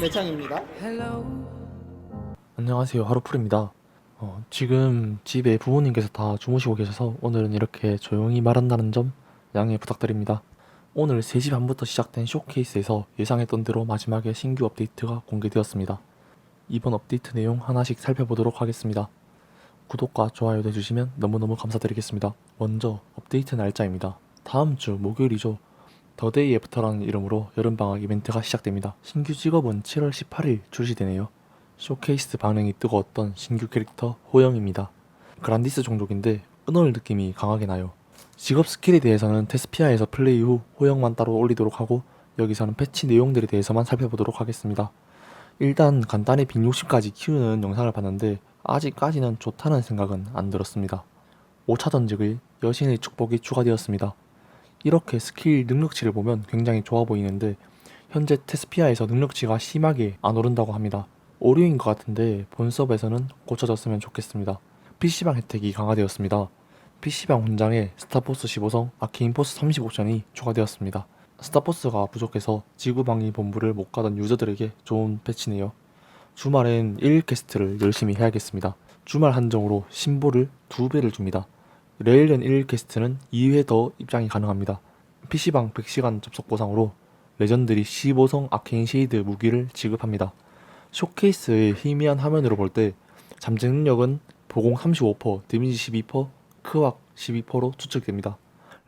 매창입니다. 안녕하세요. 하루풀입니다. 어, 지금 집에 부모님께서 다 주무시고 계셔서 오늘은 이렇게 조용히 말한다는 점 양해 부탁드립니다. 오늘 3시 반부터 시작된 쇼케이스에서 예상했던 대로 마지막에 신규 업데이트가 공개되었습니다. 이번 업데이트 내용 하나씩 살펴보도록 하겠습니다. 구독과 좋아요 해주시면 너무너무 감사드리겠습니다. 먼저 업데이트 날짜입니다. 다음 주 목요일이죠 더데이 애프터라는 이름으로 여름방학 이벤트가 시작됩니다 신규 직업은 7월 18일 출시되네요 쇼케이스 반응이 뜨거웠던 신규 캐릭터 호영입니다. 그란디스 종족인데 은월 느낌이 강하게 나요. 직업 스킬에 대해서는 테스피아에서 플레이 후 호영만 따로 올리도록 하고 여기서는 패치 내용들에 대해서만 살펴보도록 하겠습니다. 일단 간단히 160까지 키우는 영상을 봤는데 아직까지는 좋다는 생각은 안 들었습니다. 5차 던직의 여신의 축복이 추가되었습니다. 이렇게 스킬 능력치를 보면 굉장히 좋아 보이는데 현재 테스피아에서 능력치가 심하게 안 오른다고 합니다. 오류인 것 같은데 본섭에서는 고쳐졌으면 좋겠습니다. PC방 혜택이 강화되었습니다. PC방 혼장에 스타포스 15성, 아케인포스 35전이 추가되었습니다. 스타포스가 부족해서 지구방위 본부를 못 가던 유저들에게 좋은 패치네요. 주말엔 1퀘스트를 열심히 해야겠습니다. 주말 한정으로 신보를 2배를 줍니다. 레일런 1퀘스트는 2회 더 입장이 가능합니다. PC방 100시간 접속 보상으로 레전드리 15성 아케인 쉐이드 무기를 지급합니다. 쇼케이스의 희미한 화면으로 볼 때 잠재 능력은 보공 35%, 데미지 12%, 크왁 12%로 추측됩니다.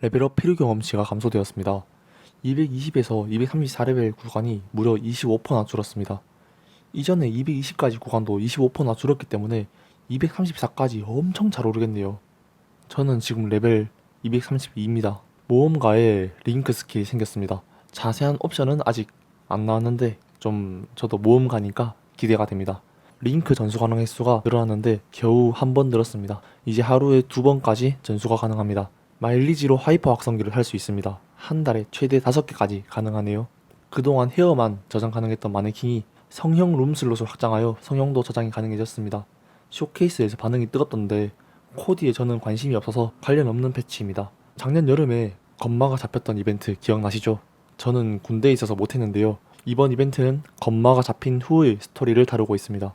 레벨업 필요 경험치가 감소되었습니다. 220에서 234레벨 구간이 무려 25%나 줄었습니다. 이전에 220까지 구간도 25%나 줄었기 때문에 234까지 엄청 잘 오르겠네요. 저는 지금 레벨 232입니다. 모험가에 링크 스킬이 생겼습니다. 자세한 옵션은 아직 안 나왔는데 좀 저도 모험가니까 기대가 됩니다. 링크 전수 가능 횟수가 늘어났는데 겨우 한 번 늘었습니다. 이제 하루에 두 번까지 전수가 가능합니다. 마일리지로 하이퍼 확성기를 할 수 있습니다. 한 달에 최대 다섯 개까지 가능하네요. 그동안 헤어만 저장 가능했던 마네킹이 성형 룸슬롯을 확장하여 성형도 저장이 가능해졌습니다. 쇼케이스에서 반응이 뜨겁던데 코디에 저는 관심이 없어서 관련 없는 패치입니다. 작년 여름에 건마가 잡혔던 이벤트 기억나시죠? 저는 군대에 있어서 못했는데요. 이번 이벤트는 건마가 잡힌 후의 스토리를 다루고 있습니다.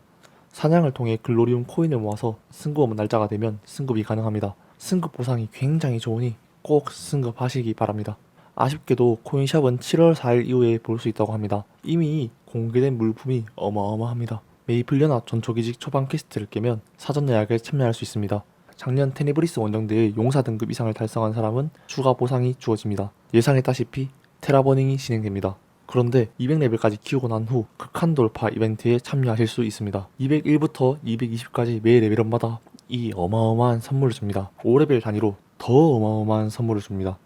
사냥을 통해 글로리움 코인을 모아서 승급 날짜가 되면 승급이 가능합니다. 승급 보상이 굉장히 좋으니 꼭 승급하시기 바랍니다. 아쉽게도 코인샵은 7월 4일 이후에 볼 수 있다고 합니다. 이미 공개된 물품이 어마어마합니다. 메이플 연합 전초기직 초반 퀘스트를 깨면 사전 예약에 참여할 수 있습니다. 작년 테네브리스 원정대의 용사 등급 이상을 달성한 사람은 추가 보상이 주어집니다. 예상했다시피 테라버닝이 진행됩니다. 그런데 200레벨까지 키우고 난 후 극한 돌파 이벤트에 참여하실 수 있습니다. 201부터 220까지 매 레벨업마다 이 어마어마한 선물을 줍니다. 5레벨 단위로 더 어마어마한 선물을 줍니다.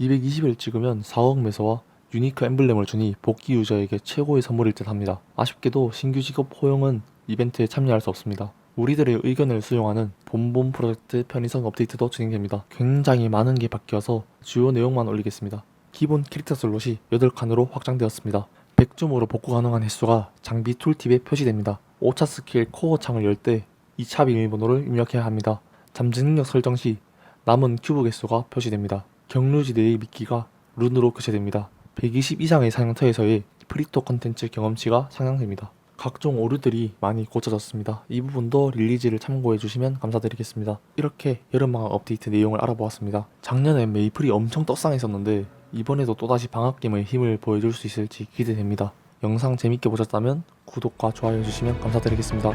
220을 찍으면 4억 매서와 유니크 엠블렘을 주니 복귀 유저에게 최고의 선물일 듯 합니다. 아쉽게도 신규 직업 호용은 이벤트에 참여할 수 없습니다. 우리들의 의견을 수용하는 본본 프로젝트 편의성 업데이트도 진행됩니다. 굉장히 많은 게 바뀌어서 주요 내용만 올리겠습니다. 기본 캐릭터 슬롯이 8칸으로 확장되었습니다. 100줌으로 복구 가능한 횟수가 장비 툴팁에 표시됩니다. 5차 스킬 코어 창을 열 때 2차 비밀번호를 입력해야 합니다. 잠재 능력 설정 시 남은 큐브 개수가 표시됩니다. 경루지대의 미끼가 룬으로 교체됩니다. 120 이상의 사냥터에서의 프리토 컨텐츠 경험치가 상향됩니다. 각종 오류들이 많이 고쳐졌습니다. 이 부분도 릴리즈를 참고해 주시면 감사드리겠습니다. 이렇게 여름방학 업데이트 내용을 알아보았습니다. 작년에 메이플이 엄청 떡상했었는데 이번에도 또다시 방학김의 힘을 보여줄 수 있을지 기대됩니다. 영상 재밌게 보셨다면 구독과 좋아요 해주시면 감사드리겠습니다.